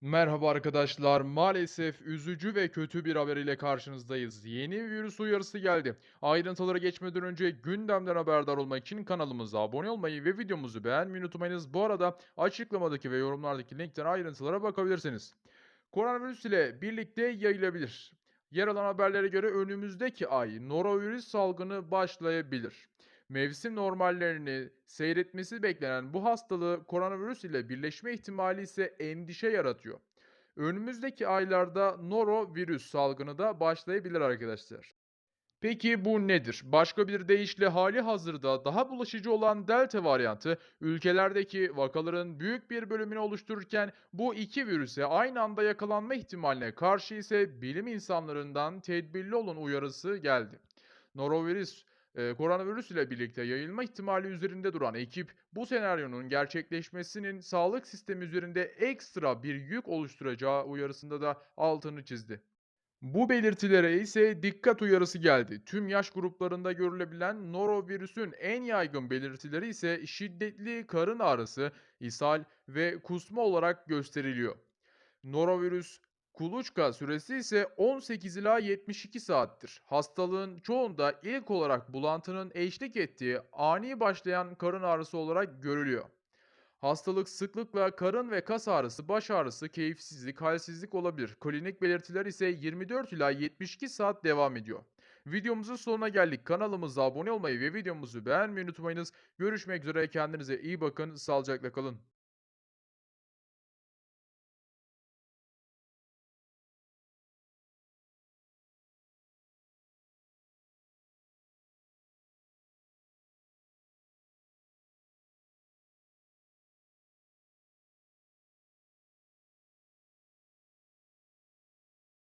Merhaba arkadaşlar. Maalesef üzücü ve kötü bir haber ile karşınızdayız. Yeni virüs uyarısı geldi. Ayrıntılara geçmeden önce gündemden haberdar olmak için kanalımıza abone olmayı ve videomuzu beğenmeyi unutmayınız. Bu arada açıklamadaki ve yorumlardaki linkten ayrıntılara bakabilirsiniz. Koronavirüs ile birlikte yayılabilir. Yer alan haberlere göre önümüzdeki ay norovirüs salgını başlayabilir. Mevsim normallerini seyretmesi beklenen bu hastalığı koronavirüs ile birleşme ihtimali ise endişe yaratıyor. Önümüzdeki aylarda norovirüs salgını da başlayabilir arkadaşlar. Peki bu nedir? Başka bir deyişle hali hazırda daha bulaşıcı olan Delta varyantı ülkelerdeki vakaların büyük bir bölümünü oluştururken bu iki virüse aynı anda yakalanma ihtimaline karşı ise bilim insanlarından tedbirli olun uyarısı geldi. Norovirüs, e, koronavirüs ile birlikte yayılma ihtimali üzerinde duran ekip bu senaryonun gerçekleşmesinin sağlık sistemi üzerinde ekstra bir yük oluşturacağı uyarısında da altını çizdi. Bu belirtilere ise dikkat uyarısı geldi. Tüm yaş gruplarında görülebilen norovirüsün en yaygın belirtileri ise şiddetli karın ağrısı, ishal ve kusma olarak gösteriliyor. Norovirüs kuluçka süresi ise 18 ila 72 saattir. Hastalığın çoğunda ilk olarak bulantının eşlik ettiği ani başlayan karın ağrısı olarak görülüyor. Hastalık sıklıkla karın ve kas ağrısı, baş ağrısı, keyifsizlik, halsizlik olabilir. Klinik belirtiler ise 24 ila 72 saat devam ediyor. Videomuzun sonuna geldik. Kanalımıza abone olmayı ve videomuzu beğenmeyi unutmayınız. Görüşmek üzere. Kendinize iyi bakın. Sağlıcakla kalın.